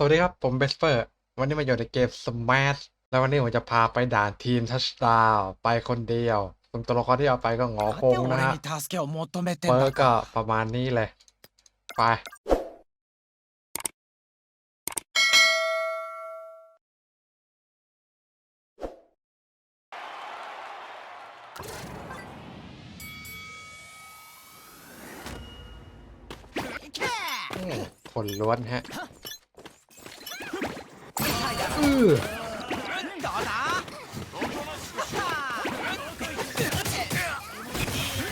สวัสดีครับ ผมเบสเปอร์ วันนี้มาอยู่ในเกม Smash แล้ววันนี้ผมจะพาไปด่านทีมทัชดาวไปคนเดียวตัวละครที่เอาไปก็งอโคงนะฮะเบอร์ก็ประมาณนี้เลย ไป คนล้วนฮะ โ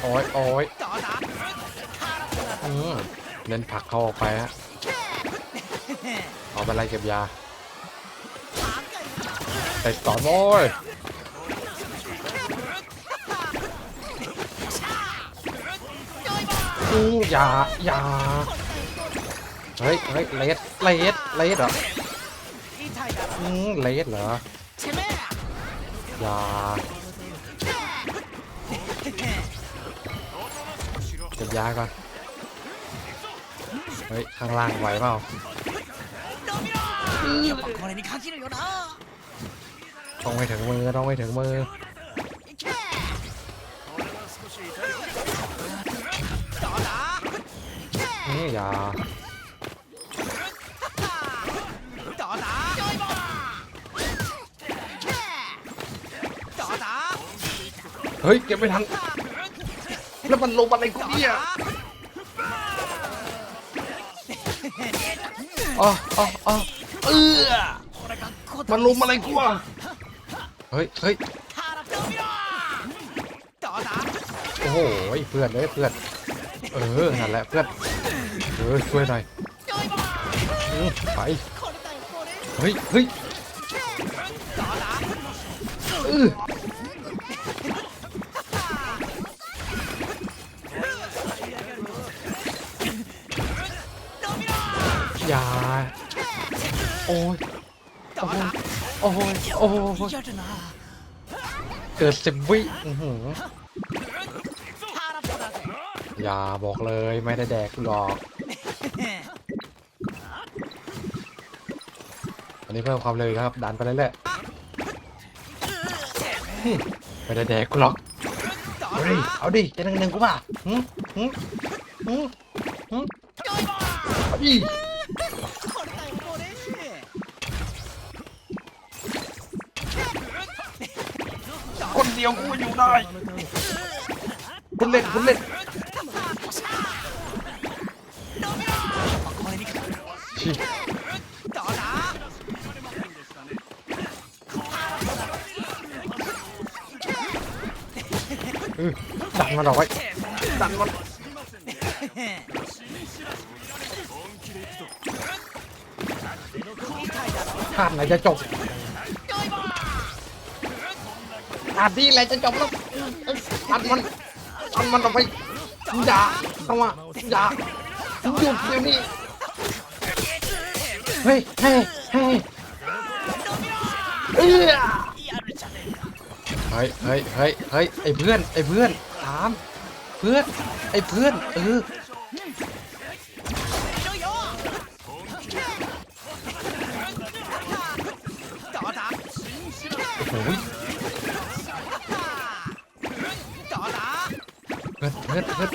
อ้ยโอ้ยอืมเน้นผักเข้าออกไปฮะออกไปไล่เก็บยาใส่ต่อโว้ยอู้ยาอย่าเฮ้ยเฮ้ยเลดเลดเลดเหรอ เลสเหรออย่าเก็บยาก่อน เฮ้ย ข้างล่างไหวเปล่าต้องไปถึงมือ ต้องไปถึงมือ นี่อย่า เฮ้ยเก็บไม่ทันแล้วมันลงอะไรกูเนี่ยอ๋ออ๋ออ๋อเออมันลงอะไรกูอะเฮ้ยเฮ้ยโอ้โหเพื่อนเลยเพื่อน เออนั่นแหละเพื่อน เออช่วยหน่อยไป เฮ้ยเฮ้ย อย่า โอ้ย โอ้ย โอ้ย โอ้ย เกิดสิบวิอือหืออย่าบอกเลยไม่ได้แดกหรอก อันนี้เพิ่มความเร็วครับ ดันไปเรื่อยๆไม่ได้แดกกูหรอกเอาดิเอาดิจะนั่งหนึ่งกูมาะหืมหืมหืมหืมอาดิ คนเดียวกูอยู่ได้บุณเล่นคุณเล่นดันมันออกไว้ดันมันขานไหนจะจบ นาดนี้แหละจะจบแล้วตัดมันตัดมันออกไปอย่าเข้ามาอย่าหยุดเดี๋ยวนี้เฮ้ยเฮ้ยเฮ้ยเฮ้ยเฮ้ยเฮ้ยเฮ้ยเฮ้ยไอ้เพื่อนไอ้เพื่อนถามเพื่อนไอ้เพื่อนเออโอ้ย พื่อนเพื่อน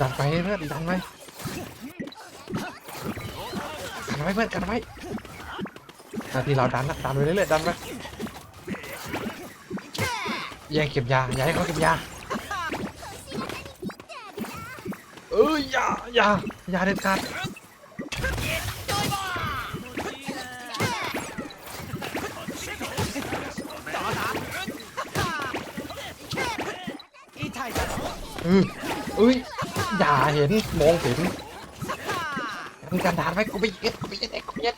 ดันไปเพื่อนดันไปกันไว้เพื่อนกันไว้หน้าที่เราดันนะดันไปเรื่อยๆดันไปแย่งเก็บยาอย่าให้เขาเก็บยาเอ้ยอย่าอย่าอย่าเด็ดขาด อืออุ้ยอย่าเห็นมองเห็นมึงกันดานไว้กูไปเย็ดกูไปเย็ดกูไปเย็ด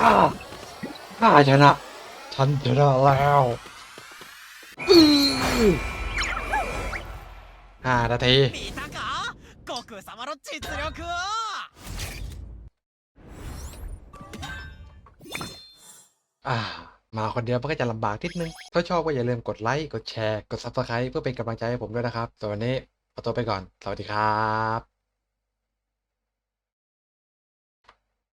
อาข้าชนะฉันชนะแล้วห้านาทีอ่า มาคนเดียวมันก็จะลำบากนิดนึง ถ้าชอบก็อย่าลืมกดไลค์กดแชร์กดซับสไคร b e เพื่อเป็นกำลังใจให้ผมด้วยนะครับส่วนวันนี้ขอตัวไปก่อน สวัสดีครับ